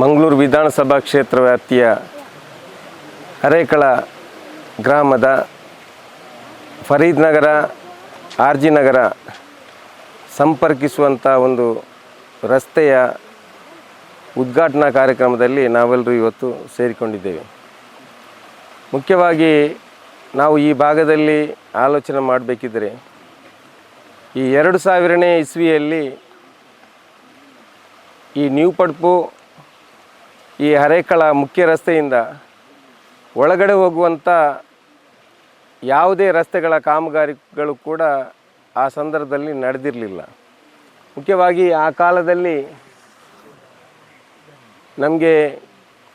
ಮಂಗಳೂರು ವಿಧಾನಸಭಾ ಕ್ಷೇತ್ರ ವ್ಯಾಪ್ತಿಯ ಅರೇಕಳ ಗ್ರಾಮದ ಫರೀದ್ ನಗರ ಆರ್ ಜಿ ನಗರ ಸಂಪರ್ಕಿಸುವಂಥ ಒಂದು ರಸ್ತೆಯ ಉದ್ಘಾಟನಾ ಕಾರ್ಯಕ್ರಮದಲ್ಲಿ ನಾವೆಲ್ಲರೂ ಇವತ್ತು ಸೇರಿಕೊಂಡಿದ್ದೇವೆ. ಮುಖ್ಯವಾಗಿ ನಾವು ಈ ಭಾಗದಲ್ಲಿ ಆಲೋಚನೆ ಮಾಡಬೇಕಿದ್ರೆ ಈ ಎರಡು ಸಾವಿರನೇ ಇಸ್ವಿಯಲ್ಲಿ ಈ ನ್ಯೂ ಪಡ್ಪು ಈ ಹರೇಕಳ ಮುಖ್ಯ ರಸ್ತೆಯಿಂದ ಒಳಗಡೆ ಹೋಗುವಂಥ ಯಾವುದೇ ರಸ್ತೆಗಳ ಕಾಮಗಾರಿಗಳು ಕೂಡ ಆ ಸಂದರ್ಭದಲ್ಲಿ ನಡೆದಿರಲಿಲ್ಲ. ಮುಖ್ಯವಾಗಿ ಆ ಕಾಲದಲ್ಲಿ ನಮಗೆ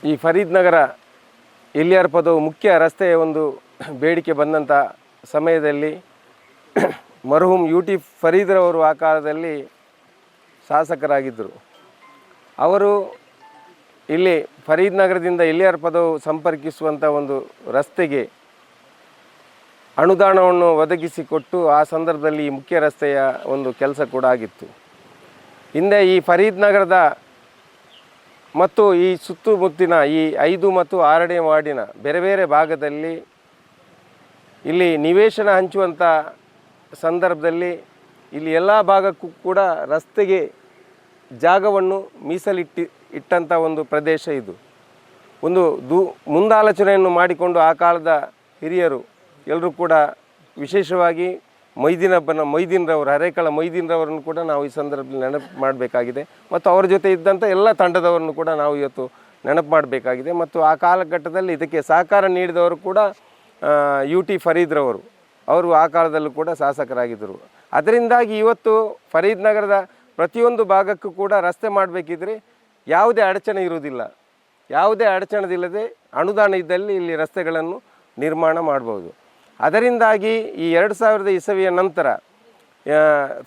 ಈ ಫರೀದ್ ನಗರ ಇಲಿಯಾರ್ ಪದವು ಮುಖ್ಯ ರಸ್ತೆಯ ಒಂದು ಬೇಡಿಕೆ ಬಂದಂಥ ಸಮಯದಲ್ಲಿ ಮರುಹುಂ ಯು ಟಿ ಫರೀದ್ರವರು ಆ ಕಾಲದಲ್ಲಿ ಶಾಸಕರಾಗಿದ್ದರು. ಅವರು ಇಲ್ಲಿ ಫರೀದ್ ನಗರದಿಂದ ಇಲಿಯಾರ್ ಪದವು ಸಂಪರ್ಕಿಸುವಂಥ ಒಂದು ರಸ್ತೆಗೆ ಅನುದಾನವನ್ನು ಒದಗಿಸಿಕೊಟ್ಟು ಆ ಸಂದರ್ಭದಲ್ಲಿ ಈ ಮುಖ್ಯ ರಸ್ತೆಯ ಒಂದು ಕೆಲಸ ಕೂಡ ಆಗಿತ್ತು. ಹಿಂದೆ ಈ ಫರೀದ್ ನಗರದ ಮತ್ತು ಈ ಸುತ್ತಮುತ್ತಿನ ಈ ಐದು ಮತ್ತು ಆರನೇ ವಾರ್ಡಿನ ಬೇರೆ ಬೇರೆ ಭಾಗದಲ್ಲಿ ಇಲ್ಲಿ ನಿವೇಶನ ಹಂಚುವಂಥ ಸಂದರ್ಭದಲ್ಲಿ ಇಲ್ಲಿ ಎಲ್ಲ ಭಾಗಕ್ಕೂ ಕೂಡ ರಸ್ತೆಗೆ ಜಾಗವನ್ನು ಮೀಸಲಿಟ್ಟಿ ಇಟ್ಟಂಥ ಒಂದು ಪ್ರದೇಶ ಇದು. ಒಂದು ದೂ, ಮುಂದಾಲೋಚನೆಯನ್ನು ಮಾಡಿಕೊಂಡು ಆ ಕಾಲದ ಹಿರಿಯರು ಎಲ್ಲರೂ ಕೂಡ ವಿಶೇಷವಾಗಿ ಮೈದಿನ ಬನ ಮೈದಿನ್ರವರು, ಹರೇಕಳ ಮೈದಿನ್ರವರನ್ನು ಕೂಡ ನಾವು ಈ ಸಂದರ್ಭದಲ್ಲಿ ನೆನಪು ಮಾಡಬೇಕಾಗಿದೆ. ಮತ್ತು ಅವರ ಜೊತೆ ಇದ್ದಂಥ ಎಲ್ಲ ತಂಡದವರನ್ನು ಕೂಡ ನಾವು ಇವತ್ತು ನೆನಪು ಮಾಡಬೇಕಾಗಿದೆ. ಮತ್ತು ಆ ಕಾಲಘಟ್ಟದಲ್ಲಿ ಇದಕ್ಕೆ ಸಹಕಾರ ನೀಡಿದವರು ಕೂಡ ಯು ಟಿ ಫರೀದ್ರವರು. ಅವರು ಆ ಕಾಲದಲ್ಲೂ ಕೂಡ ಶಾಸಕರಾಗಿದ್ದರು. ಅದರಿಂದಾಗಿ ಇವತ್ತು ಫರೀದ್ ನಗರದ ಪ್ರತಿಯೊಂದು ಭಾಗಕ್ಕೂ ಕೂಡ ರಸ್ತೆ ಮಾಡಬೇಕಿದ್ರೆ ಯಾವುದೇ ಅಡಚಣೆ ಇರುವುದಿಲ್ಲ. ಯಾವುದೇ ಅಡಚಣೆದಿಲ್ಲದೆ ಅನುದಾನ ಇದ್ದಲ್ಲಿ ಇಲ್ಲಿ ರಸ್ತೆಗಳನ್ನು ನಿರ್ಮಾಣ ಮಾಡ್ಬೋದು. ಅದರಿಂದಾಗಿ ಈ ಎರಡು ಸಾವಿರದ ಇಸವಿಯ ನಂತರ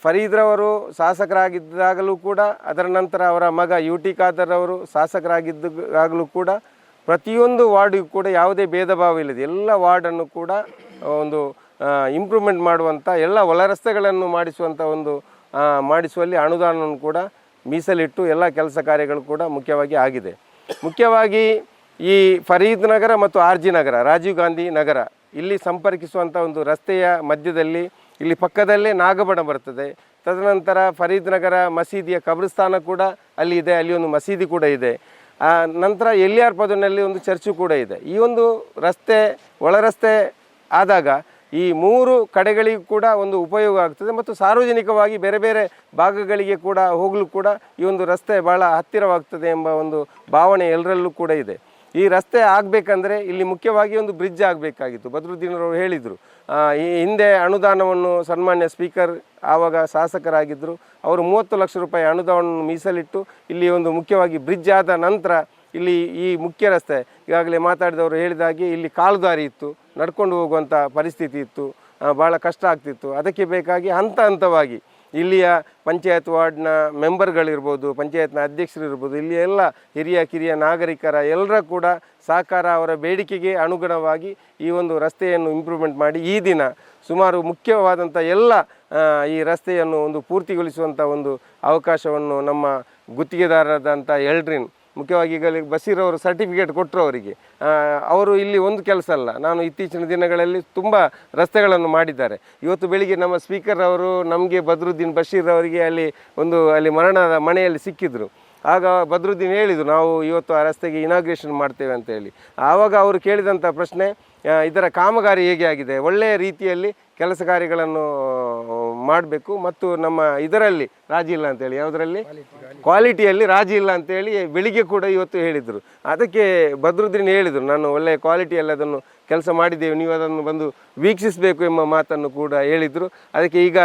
ಫರೀದ್ರವರು ಶಾಸಕರಾಗಿದ್ದಾಗಲೂ ಕೂಡ, ಅದರ ನಂತರ ಅವರ ಮಗ ಯು ಟಿ ಖಾದರ್ ಅವರು ಶಾಸಕರಾಗಿದ್ದಾಗಲೂ ಕೂಡ ಪ್ರತಿಯೊಂದು ವಾರ್ಡಿಗೂ ಕೂಡ ಯಾವುದೇ ಭೇದ ಭಾವ ಇಲ್ಲದೆ ಎಲ್ಲ ವಾರ್ಡನ್ನು ಕೂಡ ಒಂದು ಇಂಪ್ರೂವ್ಮೆಂಟ್ ಮಾಡುವಂಥ ಎಲ್ಲ ಒಳ ರಸ್ತೆಗಳನ್ನು ಮಾಡಿಸುವಂಥ ಒಂದು ಮಾಡಿಸುವಲ್ಲಿ ಅನುದಾನವನ್ನು ಕೂಡ ಮೀಸಲಿಟ್ಟು ಎಲ್ಲ ಕೆಲಸ ಕಾರ್ಯಗಳು ಕೂಡ ಮುಖ್ಯವಾಗಿ ಆಗಿದೆ. ಮುಖ್ಯವಾಗಿ ಈ ಫರೀದ್ ನಗರ ಮತ್ತು ಆರ್ ಜಿ ನಗರ ರಾಜೀವ್ ಗಾಂಧಿ ನಗರ ಇಲ್ಲಿ ಸಂಪರ್ಕಿಸುವಂಥ ಒಂದು ರಸ್ತೆಯ ಮಧ್ಯದಲ್ಲಿ ಇಲ್ಲಿ ಪಕ್ಕದಲ್ಲೇ ನಾಗಬಣ ಬರ್ತದೆ ತದನಂತರ ಫರೀದ್ ನಗರ ಮಸೀದಿಯ ಕಬ್ರಿಸ್ತಾನ ಕೂಡ ಅಲ್ಲಿ ಇದೆ ಅಲ್ಲಿ ಒಂದು ಮಸೀದಿ ಕೂಡ ಇದೆ. ಆ, ನಂತರ ಆರ್ ಪದನಲ್ಲಿ ಒಂದು ಚರ್ಚು ಕೂಡ ಇದೆ. ಈ ಒಂದು ರಸ್ತೆ ಒಳರಸ್ತೆ ಆದಾಗ ಈ ಮೂರು ಕಡೆಗಳಿಗೂ ಕೂಡ ಒಂದು ಉಪಯೋಗ ಆಗ್ತದೆ ಮತ್ತು ಸಾರ್ವಜನಿಕವಾಗಿ ಬೇರೆ ಬೇರೆ ಭಾಗಗಳಿಗೆ ಕೂಡ ಹೋಗಲು ಕೂಡ ಈ ಒಂದು ರಸ್ತೆ ಭಾಳ ಹತ್ತಿರವಾಗ್ತದೆ ಎಂಬ ಒಂದು ಭಾವನೆ ಎಲ್ಲರಲ್ಲೂ ಕೂಡ ಇದೆ. ಈ ರಸ್ತೆ ಆಗಬೇಕಂದ್ರೆ ಇಲ್ಲಿ ಮುಖ್ಯವಾಗಿ ಒಂದು ಬ್ರಿಡ್ಜ್ ಆಗಬೇಕಾಗಿತ್ತು. ಬದರುದ್ದೀನರವರು ಹೇಳಿದರು. ಈ ಹಿಂದೆ ಅನುದಾನವನ್ನು ಸನ್ಮಾನ್ಯ ಸ್ಪೀಕರ್ ಆವಾಗ ಶಾಸಕರಾಗಿದ್ದರು. ಅವರು ಮೂವತ್ತು ಲಕ್ಷ ರೂಪಾಯಿ ಅನುದಾನವನ್ನು ಮೀಸಲಿಟ್ಟು ಇಲ್ಲಿ ಒಂದು ಮುಖ್ಯವಾಗಿ ಬ್ರಿಡ್ಜ್ ಆದ ನಂತರ ಇಲ್ಲಿ ಈ ಮುಖ್ಯ ರಸ್ತೆ, ಈಗಾಗಲೇ ಮಾತಾಡಿದವರು ಹೇಳಿದಾಗೆ ಇಲ್ಲಿ ಕಾಲುದಾರಿ ಇತ್ತು, ನಡ್ಕೊಂಡು ಹೋಗುವಂಥ ಪರಿಸ್ಥಿತಿ ಇತ್ತು ಭಾಳ ಕಷ್ಟ ಆಗ್ತಿತ್ತು. ಅದಕ್ಕೆ ಬೇಕಾಗಿ ಹಂತ ಹಂತವಾಗಿ ಇಲ್ಲಿಯ ಪಂಚಾಯತ್ ವಾರ್ಡ್ನ ಮೆಂಬರ್ಗಳಿರ್ಬೋದು, ಪಂಚಾಯತ್ನ ಅಧ್ಯಕ್ಷರು ಇರ್ಬೋದು ಇಲ್ಲಿ ಎಲ್ಲ ಹಿರಿಯ ಕಿರಿಯ ನಾಗರಿಕರ ಎಲ್ಲರ ಕೂಡ ಸಹಕಾರ ಅವರ ಬೇಡಿಕೆಗೆ ಅನುಗುಣವಾಗಿ ಈ ಒಂದು ರಸ್ತೆಯನ್ನು ಇಂಪ್ರೂವ್ಮೆಂಟ್ ಮಾಡಿ ಈ ದಿನ ಸುಮಾರು ಮುಖ್ಯವಾದಂಥ ಎಲ್ಲ ಈ ರಸ್ತೆಯನ್ನು ಒಂದು ಪೂರ್ತಿಗೊಳಿಸುವಂಥ ಒಂದು ಅವಕಾಶವನ್ನು ನಮ್ಮ ಗುತ್ತಿಗೆದಾರರಾದಂಥ ಎಲ್ಡ್ರಿನ್ ಮುಖ್ಯವಾಗಿ ಈಗ ಬಸೀರ್ ಅವರು ಸರ್ಟಿಫಿಕೇಟ್ ಕೊಟ್ಟರು ಅವರಿಗೆ. ಅವರು ಇಲ್ಲಿ ಒಂದು ಕೆಲಸ ಅಲ್ಲ. ನಾನು ಇತ್ತೀಚಿನ ದಿನಗಳಲ್ಲಿ ತುಂಬ ರಸ್ತೆಗಳನ್ನು ಮಾಡಿದ್ದಾರೆ. ಇವತ್ತು ಬೆಳಿಗ್ಗೆ ನಮ್ಮ ಸ್ಪೀಕರ್ ಅವರು ನಮಗೆ ಬದ್ರುದ್ದೀನ್ ಬಶೀರ್ ಅವರಿಗೆ ಅಲ್ಲಿ ಒಂದು, ಅಲ್ಲಿ ಮರಣದ ಮನೆಯಲ್ಲಿ ಸಿಕ್ಕಿದ್ರು. ಆಗ ಬದ್ರುದ್ದೀನ್ ಹೇಳಿದರು, ನಾವು ಇವತ್ತು ಆ ರಸ್ತೆಗೆ ಇನಾಗ್ರೇಷನ್ ಮಾಡ್ತೇವೆ ಅಂತ ಹೇಳಿ. ಆವಾಗ ಅವರು ಕೇಳಿದಂಥ ಪ್ರಶ್ನೆ ಇದರ ಕಾಮಗಾರಿ ಹೇಗೆ ಆಗಿದೆ? ಒಳ್ಳೆಯ ರೀತಿಯಲ್ಲಿ ಕೆಲಸ ಕಾರ್ಯಗಳನ್ನು ಮಾಡಬೇಕು ಮತ್ತು ನಮ್ಮ ಇದರಲ್ಲಿ ರಾಜಿ ಇಲ್ಲ ಅಂತೇಳಿ ಯಾವುದರಲ್ಲಿ? ಕ್ವಾಲಿಟಿಯಲ್ಲಿ ರಾಜಿ ಇಲ್ಲ ಅಂತೇಳಿ ಬೆಳಿಗ್ಗೆ ಕೂಡ ಇವತ್ತು ಹೇಳಿದರು. ಅದಕ್ಕೆ ಬದ್ರುದ್ದೀನ್ ಹೇಳಿದರು ನಾನು ಒಳ್ಳೆಯ ಕ್ವಾಲಿಟಿಯಲ್ಲಿ ಅದನ್ನು ಕೆಲಸ ಮಾಡಿದ್ದೇವೆ ನೀವು ಅದನ್ನು ಬಂದು ವೀಕ್ಷಿಸಬೇಕು ಎಂಬ ಮಾತನ್ನು ಕೂಡ ಹೇಳಿದರು. ಅದಕ್ಕೆ ಈಗ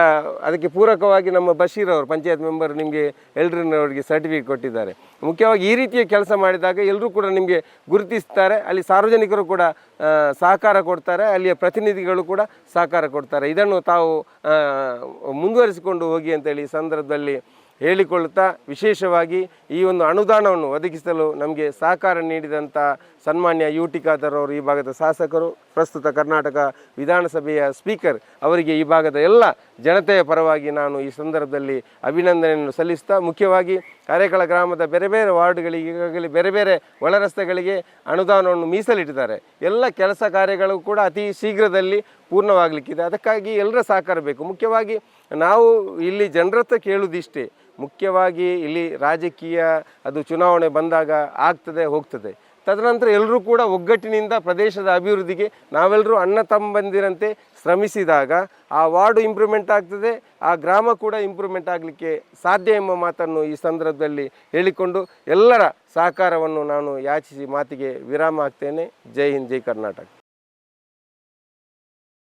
ಅದಕ್ಕೆ ಪೂರಕವಾಗಿ ನಮ್ಮ ಬಶೀರ್ ಅವರು ಪಂಚಾಯತ್ ಮೆಂಬರ್ ನಿಮಗೆ ಎಲ್ರಿನವರಿಗೆ ಸರ್ಟಿಫಿಕೇಟ್ ಕೊಟ್ಟಿದ್ದಾರೆ. ಮುಖ್ಯವಾಗಿ ಈ ರೀತಿಯ ಕೆಲಸ ಮಾಡಿದಾಗ ಎಲ್ಲರೂ ಕೂಡ ನಿಮಗೆ ಗುರುತಿಸ್ತಾರೆ ಅಲ್ಲಿ ಸಾರ್ವಜನಿಕರು ಕೂಡ ಸಹಕಾರ ಕೊಡ್ತಾರೆ ಅಲ್ಲಿಯ ಪ್ರತಿನಿಧಿಗಳು ಕೂಡ ಸಹಕಾರ ಕೊಡ್ತಾರೆ. ಇದನ್ನು ತಾವು ಮುಂದುವರಿಸಿಕೊಂಡು ಹೋಗಿ ಅಂತೇಳಿ ಈ ಸಂದರ್ಭದಲ್ಲಿ ಹೇಳಿಕೊಳ್ಳುತ್ತಾ ವಿಶೇಷವಾಗಿ ಈ ಒಂದು ಅನುದಾನವನ್ನು ಒದಗಿಸಲು ನಮಗೆ ಸಹಕಾರ ನೀಡಿದಂಥ ಸನ್ಮಾನ್ಯ ಯು ಟಿ ಈ ಭಾಗದ ಶಾಸಕರು, ಪ್ರಸ್ತುತ ಕರ್ನಾಟಕ ವಿಧಾನಸಭೆಯ ಸ್ಪೀಕರ್ ಅವರಿಗೆ ಈ ಭಾಗದ ಎಲ್ಲ ಜನತೆಯ ಪರವಾಗಿ ನಾನು ಈ ಸಂದರ್ಭದಲ್ಲಿ ಅಭಿನಂದನೆಯನ್ನು ಸಲ್ಲಿಸ್ತಾ ಮುಖ್ಯವಾಗಿ ಕಾರೇಕಳ ಗ್ರಾಮದ ಬೇರೆ ಬೇರೆ ವಾರ್ಡ್ಗಳಿಗೆ, ಈಗಾಗಲೇ ಬೇರೆ ಬೇರೆ ಒಳ ರಸ್ತೆಗಳಿಗೆ ಅನುದಾನವನ್ನು ಮೀಸಲಿಟ್ಟಿದ್ದಾರೆ. ಎಲ್ಲ ಕೆಲಸ ಕಾರ್ಯಗಳು ಕೂಡ ಅತಿ ಶೀಘ್ರದಲ್ಲಿ ಪೂರ್ಣವಾಗಲಿಕ್ಕಿದೆ. ಅದಕ್ಕಾಗಿ ಎಲ್ಲರ ಸಹಕಾರ ಬೇಕು. ಮುಖ್ಯವಾಗಿ ನಾವು ಇಲ್ಲಿ ಜನರ ಹತ್ರ ಕೇಳುವುದಿಷ್ಟೇ ಮುಖ್ಯವಾಗಿ ಇಲ್ಲಿ ರಾಜಕೀಯ ಅದು ಚುನಾವಣೆ ಬಂದಾಗ ಆಗ್ತದೆ, ಹೋಗ್ತದೆ. ತದನಂತರ ಎಲ್ಲರೂ ಕೂಡ ಒಗ್ಗಟ್ಟಿನಿಂದ ಪ್ರದೇಶದ ಅಭಿವೃದ್ಧಿಗೆ ನಾವೆಲ್ಲರೂ ಅಣ್ಣ ತಮ್ಮಂದಿರಂತೆ ಶ್ರಮಿಸಿದಾಗ ಆ ವಾರ್ಡು ಇಂಪ್ರೂವ್ಮೆಂಟ್ ಆಗ್ತದೆ, ಆ ಗ್ರಾಮ ಕೂಡ ಇಂಪ್ರೂವ್ಮೆಂಟ್ ಆಗಲಿಕ್ಕೆ ಸಾಧ್ಯ ಎಂಬ ಮಾತನ್ನು ಈ ಸಂದರ್ಭದಲ್ಲಿ ಹೇಳಿಕೊಂಡು ಎಲ್ಲರ ಸಹಕಾರವನ್ನು ನಾನು ಯಾಚಿಸಿ ಮಾತಿಗೆ ವಿರಾಮ ಆಗ್ತೇನೆ ಜೈ ಹಿಂದ್, ಜೈ ಕರ್ನಾಟಕ.